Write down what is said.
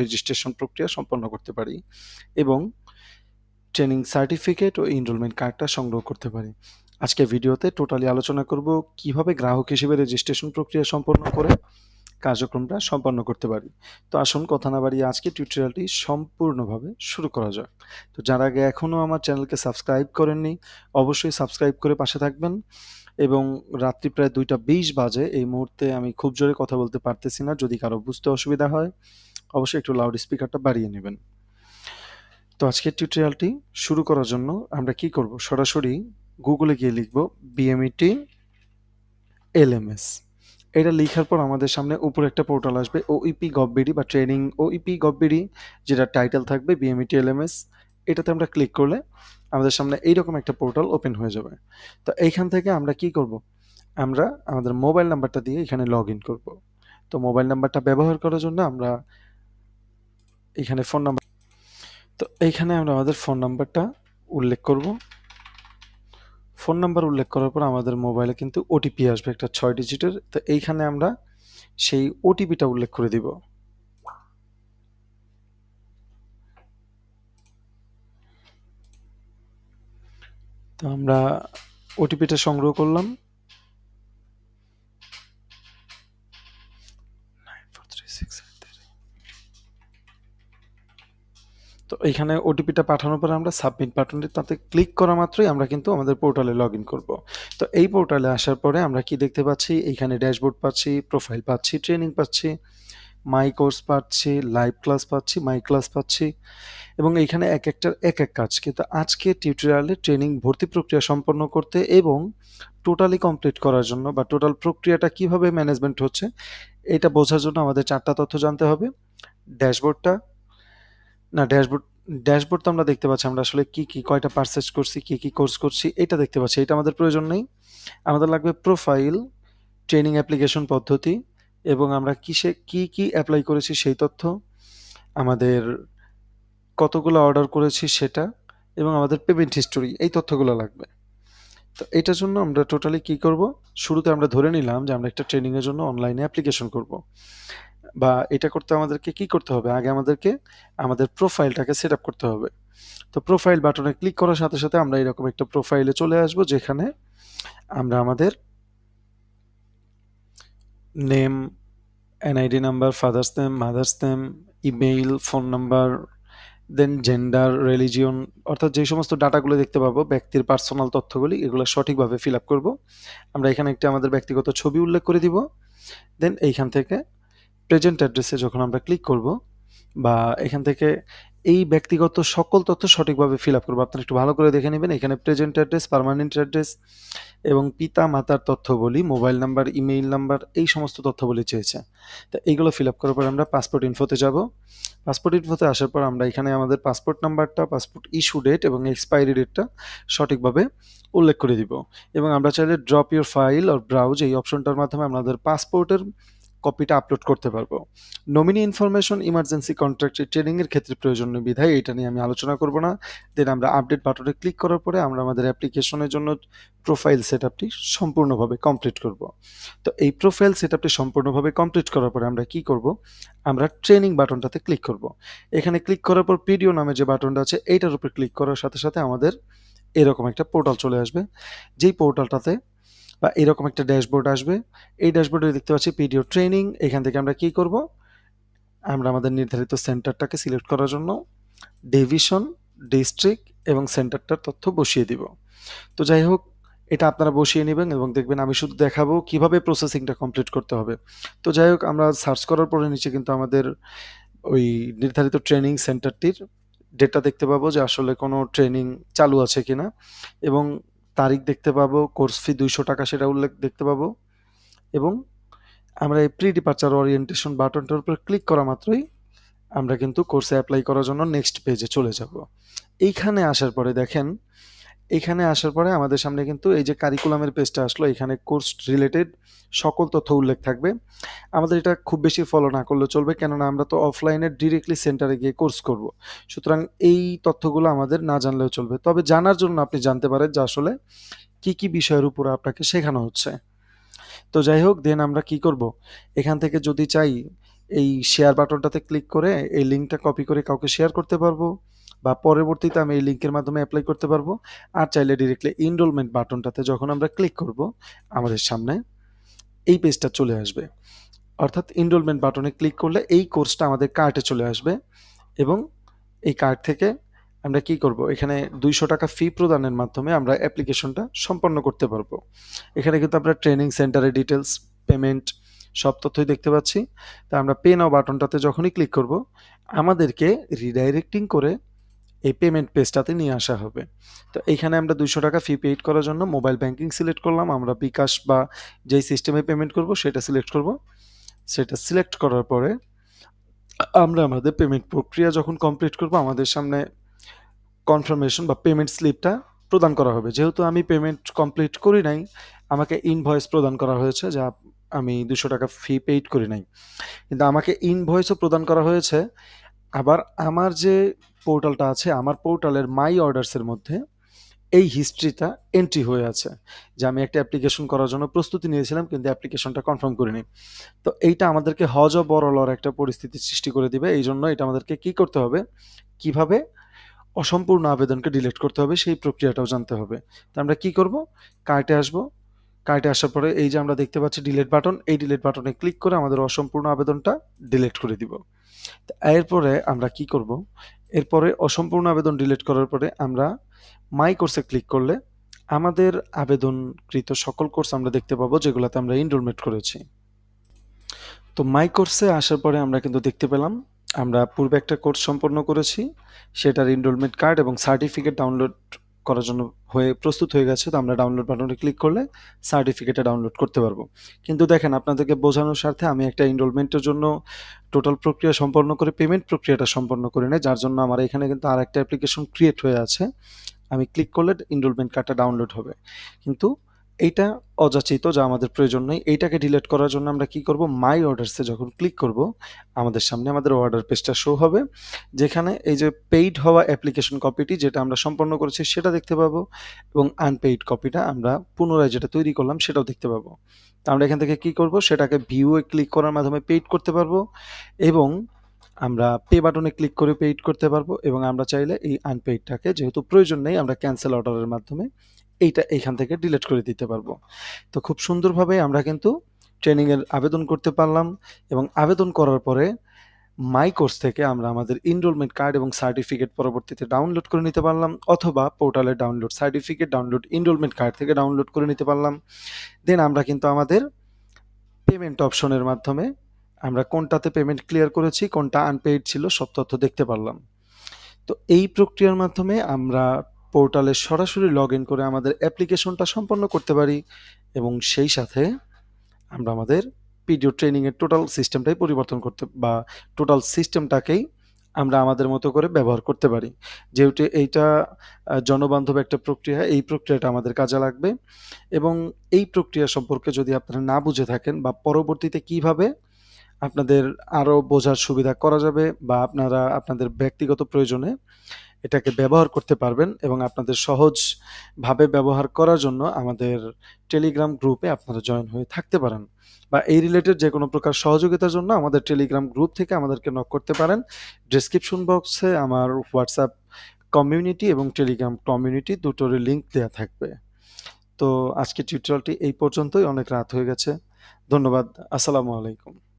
Registration প্রক্রিয়া সম্পন্ন করতে পারি এবং ট্রেনিং সার্টিফিকেট ও এনরোলমেন্ট কার্ডটা সংগ্রহ করতে পারি। আজকে ভিডিওতে টোটালি আলোচনা করব কীভাবে গ্রাহক হিসেবে রেজিস্ট্রেশন প্রক্রিয়া সম্পন্ন করে কার্যক্রমটা সম্পন্ন করতে পারি। তো আসুন কথা না বাড়িয়ে আজকে টিউটোরিয়ালটি সম্পূর্ণভাবে শুরু করা যাক। তো যারা আগে এখনও আমার চ্যানেলকে সাবস্ক্রাইব করেননি, অবশ্যই সাবস্ক্রাইব করে পাশে থাকবেন এবং রাত্রি প্রায় দুইটা বিশ বাজে, এই মুহূর্তে আমি খুব জোরে কথা বলতে পারতেছি না, যদি কারও বুঝতে অসুবিধা হয়। অবশ্যই একটু লাউড স্পিকারটা বাড়িয়ে নেবেন। তো আজকের টিউটোরিয়ালটি শুরু করার জন্য আমরা কি করব? সরাসরি গুগলে গিয়ে লিখব বিএমইটি এলএমএস এটা লেখার পর আমাদের সামনে উপরে একটা পোর্টাল আসবে ওইপি গভবিডি বা ট্রেনিং ওইপি গভবিডি যেটা টাইটেল থাকবে বিএমইটি এলএমএস এটাতে আমরা ক্লিক করলে আমাদের সামনে এইরকম একটা পোর্টাল ওপেন হয়ে যাবে। তো এইখান থেকে আমরা কি করব? আমরা আমাদের মোবাইল নাম্বারটা দিয়ে এখানে লগ ইন করব। তো মোবাইল নাম্বারটা ব্যবহার করার জন্য আমরা এখানে ফোন নাম্বার তো এইখানে আমরা আমাদের ফোন নাম্বারটা উল্লেখ করব। ফোন নাম্বার উল্লেখ করার পর আমাদের মোবাইলে কিন্তু ওটিপি আসবে একটা ছয় ডিজিটের তো এইখানে আমরা সেই ওটিপিটা উল্লেখ করে দিব। তো আমরা ওটিপিটা সংগ্রহ করলাম। তো এখানে ওটিপিটা পাঠানোর পরে আমরা সাবমিট বাটনটি তাতে ক্লিক করা মাত্রই আমরা কিন্তু আমাদের পোর্টালে লগ ইন করব। তো এই পোর্টালে আসার পরে আমরা কি দেখতে পাচ্ছি? এইখানে ড্যাশবোর্ড পাচ্ছি প্রোফাইল পাচ্ছি ট্রেনিং পাচ্ছি মাই কোর্স পাচ্ছি লাইভ ক্লাস পাচ্ছি মাই ক্লাস পাচ্ছি এবং এইখানে এক একটার এক এক কাজ। কিন্তু আজকে টিউটোরিয়ালে ট্রেনিং ভর্তি প্রক্রিয়া সম্পন্ন করতে এবং টোটালি কমপ্লিট করার জন্য বা টোটাল প্রক্রিয়াটা কীভাবে ম্যানেজমেন্ট হচ্ছে, এটা বোঝার জন্য আমাদের চারটা তথ্য জানতে হবে। ড্যাশবোর্ডটা না ড্যাশবোর্ড ড্যাশবোর্ড তো আমরা দেখতে পাচ্ছি, আমরা আসলে কি কি, কয়টা পারচেজ করছি, কি কি কোর্স করছি, এটা দেখতে পাচ্ছি, এটা আমাদের প্রয়োজন নেই। আমাদের লাগবে প্রোফাইল ট্রেনিং অ্যাপ্লিকেশন পদ্ধতি, এবং আমরা কিসে, কি কি অ্যাপ্লাই করেছি সেই তথ্য, আমাদের কতগুলো অর্ডার করেছি সেটা, এবং আমাদের পেমেন্ট হিস্টোরি এই তথ্যগুলো লাগবে। তো এটার জন্য আমরা টোটালি কি করব? শুরুতে আমরা ধরে নিলাম যে আমরা একটা ট্রেনিংয়ের জন্য অনলাইনে অ্যাপ্লিকেশন করব। বা এটা করতে আমাদেরকে কি করতে হবে? আগে আমাদেরকে আমাদের প্রোফাইলটাকে সেট আপ করতে হবে। তো প্রোফাইল বাটনে ক্লিক করার সাথে সাথে আমরা এরকম একটা প্রোফাইলে চলে আসব যেখানে আমরা আমাদের name NID number father's name mother's name email phone number then gender religion অর্থাৎ যে সমস্ত ডাটাগুলো দেখতে পাবো, ব্যক্তির পার্সোনাল তথ্যগুলি, এগুলো সঠিকভাবে ফিল আপ করব। আমরা এখানে একটি আমাদের ব্যক্তিগত ছবি উল্লেখ করে দিব। দেন এইখান থেকে প্রেজেন্ট অ্যাড্রেসে যখন আমরা ক্লিক করব বা এখান থেকে এই ব্যক্তিগত সকল তথ্য সঠিকভাবে ফিল আপ করব, আপনারা একটু ভালো করে দেখে নেবেন। এখানে প্রেজেন্ট অ্যাড্রেস পারমানেন্ট অ্যাড্রেস এবং পিতা, মাতার তথ্য বলি মোবাইল নাম্বার ইমেইল নাম্বার এই সমস্ত তথ্য বলি চেয়েছে। তো এইগুলো ফিল আপ করার পর আমরা পাসপোর্ট ইনফোতে যাব। পাসপোর্ট ইনফোতে আসার পর আমরা এখানে আমাদের পাসপোর্ট নাম্বারটা পাসপোর্ট ইস্যু ডেট এবং এক্সপায়ারি ডেটটা সঠিকভাবে উল্লেখ করে দিব। এবং আমরা চাইলে ড্রপ ইউর ফাইল আর ব্রাউজ এই অপশনটার মাধ্যমে আমাদের পাসপোর্টের কপিটা আপলোড করতে পারব। নমিনি ইনফরমেশন ইমার্জেন্সি কন্ট্রাক্টের ট্রেনিংয়ের ক্ষেত্রে প্রয়োজনীয় বিধায় এটা নিয়ে আমি আলোচনা করব না। দেন আমরা আপডেট বাটনে ক্লিক করার পরে আমরা আমাদের অ্যাপ্লিকেশনের জন্য প্রোফাইল সেট আপটি সম্পূর্ণভাবে কমপ্লিট করব। তো এই প্রোফাইল সেট আপটি সম্পূর্ণভাবে কমপ্লিট করার পরে আমরা কি করব? আমরা ট্রেনিং বাটনটাতে ক্লিক করব। এখানে ক্লিক করার পর পিডিও নামে যে বাটনটা আছে, এইটার উপর ক্লিক করার সাথে সাথে আমাদের এরকম একটা পোর্টাল চলে আসবে। যেই পোর্টালটাতে বা এরকম একটা ড্যাশবোর্ড আসবে। এই ড্যাশবোর্ডে দেখতে পাচ্ছি পিডিও ট্রেনিং। এখান থেকে আমরা কি করব? আমরা আমাদের নির্ধারিত সেন্টারটাকে সিলেক্ট করার জন্য ডিভিশন, ডিস্ট্রিক্ট এবং সেন্টারটার তথ্য বসিয়ে দিব। তো যাই হোক, এটা আপনারা বসিয়ে নেবেন এবং দেখবেন আমি শুধু দেখাবো কীভাবে প্রসেসিংটা কমপ্লিট করতে হবে। তো যাই হোক, আমরা সার্চ করার পরে নিচে কিন্তু আমাদের ওই নির্ধারিত ট্রেনিং সেন্টারটির ডেটা দেখতে পাবো যে আসলে কোনো ট্রেনিং চালু আছে কিনা। এবং তারিখ দেখতে পাবো, কোর্স ফি দুইশো টাকা সেটা উল্লেখ দেখতে পাবো। এবং আমরা এই প্রি ডিপার্চার ওরিয়েন্টেশন বাটনটার উপর ক্লিক করা মাত্রই আমরা কিন্তু কোর্সে অ্যাপ্লাই করার জন্য নেক্সট পেজে চলে যাব। এইখানে আসার পরে দেখেন এখানে আসার পরে আমাদের সামনে কিন্তু এই যে কারিকুলামের পেজটা আসলো, এখানে কোর্স রিলেটেড সকল তথ্য উল্লেখ থাকবে। আমাদের এটা খুব বেশি ফলো না করলে চলবে, কেননা আমরা তো অফলাইনে ডিরেক্টলি সেন্টারে গিয়ে কোর্স করব। সুতরাং এই তথ্যগুলো আমাদের না জানলেও চলবে। তবে জানার জন্য আপনি জানতে পারেন যে আসলে কি কি বিষয়ের উপর আপনাকে শেখানো হচ্ছে। তো যাই হোক দেন আমরা কি করব? এখান থেকে যদি চাই, এই শেয়ার বাটনটাতে ক্লিক করে এই লিঙ্কটা কপি করে কাউকে শেয়ার করতে পারব। বা পরবর্তীতে আমি এই লিঙ্কের মাধ্যমে অ্যাপ্লাই করতে পারব। আর চাইলে ডিরেক্টলি এনরোলমেন্ট বাটনটাতে যখন আমরা ক্লিক করব, আমাদের সামনে এই পেজটা চলে আসবে। অর্থাৎ এনরোলমেন্ট বাটনে ক্লিক করলে এই কোর্সটা আমাদের কার্টে চলে আসবে এবং এই কার্ড থেকে আমরা কি করব? এখানে দুইশো টাকা ফি প্রদানের মাধ্যমে আমরা অ্যাপ্লিকেশনটা সম্পন্ন করতে পারব। এখানে কিন্তু আমরা ট্রেনিং সেন্টারের ডিটেলস পেমেন্ট সব তথ্যই দেখতে পাচ্ছি। তা আমরা পে নাও বাটনটাতে যখনই ক্লিক করব, আমাদেরকে রিডাইরেক্টিং করে এই পেমেন্ট পেজটাতে নিয়ে আসা হবে। তো এইখানে আমরা দুশো টাকা ফি পেইড করার জন্য মোবাইল ব্যাংকিং সিলেক্ট করলাম। আমরা বিকাশ বা যেই সিস্টেমে পেমেন্ট করব সেটা সিলেক্ট করব। সেটা সিলেক্ট করার পরে আমরা আমাদের পেমেন্ট প্রক্রিয়া যখন কমপ্লিট করব, আমাদের সামনে কনফার্মেশন বা পেমেন্ট স্লিপটা প্রদান করা হবে। যেহেতু আমি পেমেন্ট কমপ্লিট করি নাই, আমাকে ইনভয়েস প্রদান করা হয়েছে, যা আমি দুশো টাকা ফি পেইড করি নাই। কিন্তু আমাকে ইনভয়েসও প্রদান করা হয়েছে। আবার আমার যে পোর্টালটা আছে, আমার পোর্টালের মাই অর্ডারসের মধ্যে এই হিস্ট্রিটা এন্ট্রি হয়ে আছে, যে আমি একটা অ্যাপ্লিকেশন করার জন্য প্রস্তুতি নিয়েছিলাম, কিন্তু অ্যাপ্লিকেশনটা কনফার্ম করিনি। তো এইটা আমাদেরকে হজ ও বড়লর একটা পরিস্থিতি সৃষ্টি করে দিবে, এই জন্য এটা আমাদেরকে কি করতে হবে? কীভাবে অসম্পূর্ণ আবেদনকে ডিলিট করতে হবে, সেই প্রক্রিয়াটাও জানতে হবে। তো আমরা কি করব? কার্টে আসব। কার্টে আসার পরে এই যে আমরা দেখতে পাচ্ছি ডিলেট বাটন এই ডিলেট বাটনে ক্লিক করে আমাদের অসম্পূর্ণ আবেদনটা ডিলেট করে দিব। এরপরে আমরা কি করব? এরপরে অসম্পূর্ণ আবেদন ডিলিট করার পরে আমরা মাই কোর্সে ক্লিক করলে আমাদের আবেদনকৃত সকল কোর্স আমরা দেখতে পাবো যেগুলোতে আমরা এনরোলমেন্ট করেছি। তো মাই কোর্সে আসার পরে আমরা কিন্তু দেখতে পেলাম, আমরা পূর্বে একটা কোর্স সম্পন্ন করেছি, সেটার এনরোলমেন্ট কার্ড এবং সার্টিফিকেট ডাউনলোড করার জন্য হয়ে প্রস্তুত হয়ে গেছে, তো আমরা ডাউনলোড বাটনে ক্লিক করলে সার্টিফিকেটটা ডাউনলোড করতে পারব। কিন্তু দেখেন, আপনাদেরকে বোঝানোর স্বার্থে আমি একটা এনরোলমেন্টের জন্য টোটাল প্রক্রিয়া সম্পন্ন করে পেমেন্ট প্রক্রিয়াটা সম্পন্ন করে নেই, যার জন্য আমার এখানে কিন্তু আর একটা অ্যাপ্লিকেশন ক্রিয়েট হয়ে আছে। আমি ক্লিক করলে এনরোলমেন্ট কার্ডটা ডাউনলোড হবে। কিন্তু এইটা অযাচিত, যা আমাদের প্রয়োজন নেই। এইটাকে ডিলিট করার জন্য আমরা কি করব? মাই অর্ডারসে যখন ক্লিক করব, আমাদের সামনে আমাদের অর্ডার পেজটা শো হবে, যেখানে এই যে পেইড হওয়া অ্যাপ্লিকেশন কপিটি যেটা আমরা সম্পন্ন করেছি, সেটা দেখতে পাবো এবং আনপেইড কপিটা আমরা পুনরায় যেটা তৈরি করলাম, সেটাও দেখতে পাবো। তো আমরা এখান থেকে কি করব? সেটাকে ভিউয়ে ক্লিক করার মাধ্যমে পেইড করতে পারব এবং আমরা পে বাটনে ক্লিক করে পেইড করতে পারব এবং আমরা চাইলে এই আনপেইডটাকে যেহেতু প্রয়োজন নেই, আমরা ক্যান্সেল অর্ডারের মাধ্যমে এইটা এইখান থেকে ডিলিট করে দিতে পারব। তো খুব সুন্দরভাবে আমরা কিন্তু ট্রেনিংয়ের আবেদন করতে পারলাম এবং আবেদন করার পরে মাই কোর্স থেকে আমরা আমাদের এনরোলমেন্ট কার্ড এবং সার্টিফিকেট পরবর্তীতে ডাউনলোড করে নিতে পারলাম অথবা পোর্টালে download certificate download enrolment card থেকে ডাউনলোড করে নিতে পারলাম। দেন আমরা কিন্তু আমাদের পেমেন্ট অপশনের মাধ্যমে আমরা কোনটাতে পেমেন্ট ক্লিয়ার করেছি, কোনটা আনপেইড ছিল সব তথ্য দেখতে পারলাম। তো এই প্রক্রিয়ার মাধ্যমে আমরা পোর্টালে সরাসরি লগ ইন করে আমাদের অ্যাপ্লিকেশনটা সম্পন্ন করতে পারি এবং সেই সাথে আমরা আমাদের পিডিও ট্রেনিংয়ের টোটাল সিস্টেমটাই পরিবর্তন করতে বা টোটাল সিস্টেমটাকেই আমরা আমাদের মতো করে ব্যবহার করতে পারি। যেহেতু এইটা জনবান্ধব একটা প্রক্রিয়া, এই প্রক্রিয়াটা আমাদের কাজে লাগবে এবং এই প্রক্রিয়া সম্পর্কে যদি আপনারা না বুঝে থাকেন বা পরবর্তীতে কীভাবে আপনাদের আরও বোঝার সুবিধা করা যাবে বা আপনারা আপনাদের ব্যক্তিগত প্রয়োজনে এটাকে ব্যবহার করতে পারবেন এবং আপনাদের সহজভাবে ব্যবহার করার জন্য আমাদের টেলিগ্রাম গ্রুপে আপনারা জয়েন হয়ে থাকতে পারেন বা এই রিলেটেড যে কোনো প্রকার সহযোগিতার জন্য আমাদের টেলিগ্রাম গ্রুপ থেকে আমাদেরকে নক করতে পারেন। ডেসক্রিপশন বক্সে আমার হোয়াটসঅ্যাপ কমিউনিটি এবং টেলিগ্রাম কমিউনিটি দুটোরই লিঙ্ক দেওয়া থাকবে। তো আজকে টিউটোরিয়ালটি এই পর্যন্তই, অনেক রাত হয়ে গেছে। ধন্যবাদ, আসসালামু আলাইকুম।